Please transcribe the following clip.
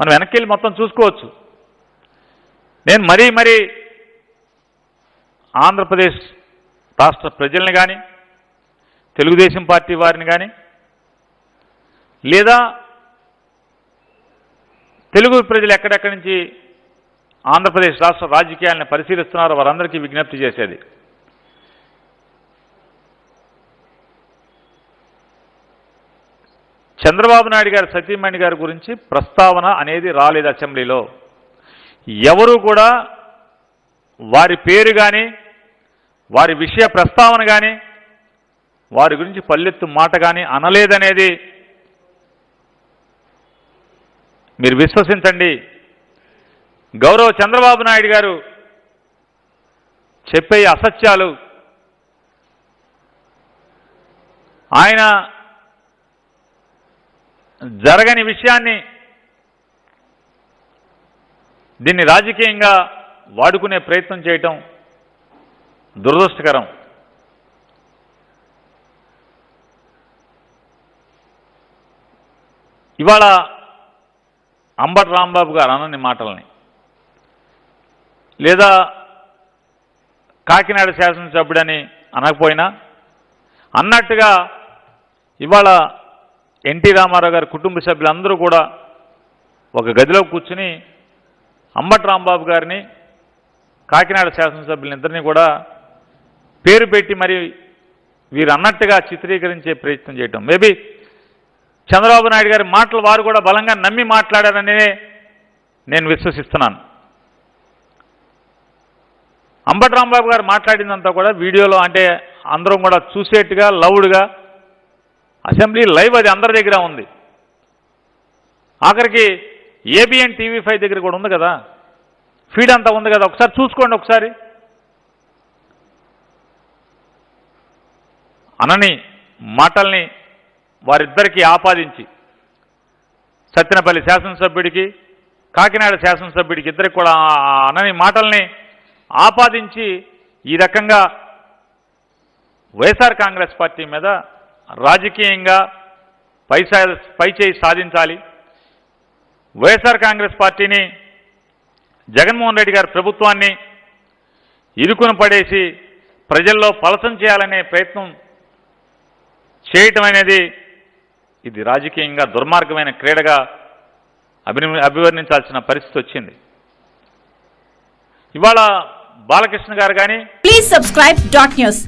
మనం వెనక్కి వెళ్ళి మొత్తం చూసుకోవచ్చు. నేను మరీ మరీ ఆంధ్రప్రదేశ్ రాష్ట్ర ప్రజల్ని కానీ తెలుగుదేశం పార్టీ వారిని కానీ లేదా తెలుగు ప్రజలు ఎక్కడెక్కడి నుంచి ఆంధ్రప్రదేశ్ రాష్ట్ర రాజకీయాలను పరిశీలిస్తున్నారో వారందరికీ విజ్ఞప్తి చేసేది. చంద్రబాబు నాయుడు గారి సతీమణి గారి గురించి ప్రస్తావన అనేది రాలేదు అసెంబ్లీలో. ఎవరు కూడా వారి పేరు కానీ వారి విషయ ప్రస్తావన కానీ వారి గురించి పల్లెత్తు మాట కానీ అనలేదనేది మీరు విశ్వసించండి. గౌరవ చంద్రబాబు నాయుడు గారు చెప్పే అసత్యాలు ఆయన జరగని విషయాన్ని దీన్ని రాజకీయంగా వాడుకునే ప్రయత్నం చేయటం దురదృష్టకరం. ఇవాళ అంబటి రాంబాబు గారు అనని మాటల్ని లేదా కాకినాడ శాసనసభ్యుడని అనకపోయినా అన్నట్టుగా ఇవాళ ఎన్టీ రామారావు గారి కుటుంబ సభ్యులందరూ కూడా ఒక గదిలో కూర్చుని అంబటి రాంబాబు గారిని కాకినాడ శాసనసభ్యులందరినీ కూడా పేరు పెట్టి మరి వీరు అన్నట్టుగా చిత్రీకరించే ప్రయత్నం చేయటం. మేబీ చంద్రబాబు నాయుడు గారి మాటలు వారు కూడా బలంగా నమ్మి మాట్లాడారని నేను విశ్వసిస్తున్నాను. అంబటి రాంబాబు గారు మాట్లాడిందంతా కూడా వీడియోలో అంటే అందరం కూడా చూసేట్టుగా లౌడ్గా అసెంబ్లీ లైవ్ అది అందరి దగ్గర ఉంది. ఆఖరికి ఏబిఎన్ టీవీ ఫైవ్ దగ్గర కూడా ఉంది కదా. ఫీడ్ అంతా ఉంది కదా. ఒకసారి చూసుకోండి ఒకసారి. అనని మాటల్ని వారిద్దరికీ ఆపాదించి సత్యనపల్లి శాసనసభ్యుడికి కాకినాడ శాసనసభ్యుడికి ఇద్దరికి కూడా అనని మాటల్ని ఆపాదించి ఈ రకంగా వైఎస్ఆర్ కాంగ్రెస్ పార్టీ మీద రాజకీయంగా పైసా పైచేయి సాధించాలి. వైఎస్ఆర్ కాంగ్రెస్ పార్టీని జగన్మోహన్ రెడ్డి గారి ప్రభుత్వాన్ని ఇరుకున పడేసి ప్రజల్లో పలసం చేయాలనే ప్రయత్నం చేయటం అనేది ఇది రాజకీయంగా దుర్మార్గమైన క్రీడగా అభిని అభివర్ణించాల్సిన పరిస్థితి వచ్చింది. ఇవాళ బాలకృష్ణ గారు కానీ ప్లీజ్ సబ్స్క్రైబ్ డాట్ న్యూస్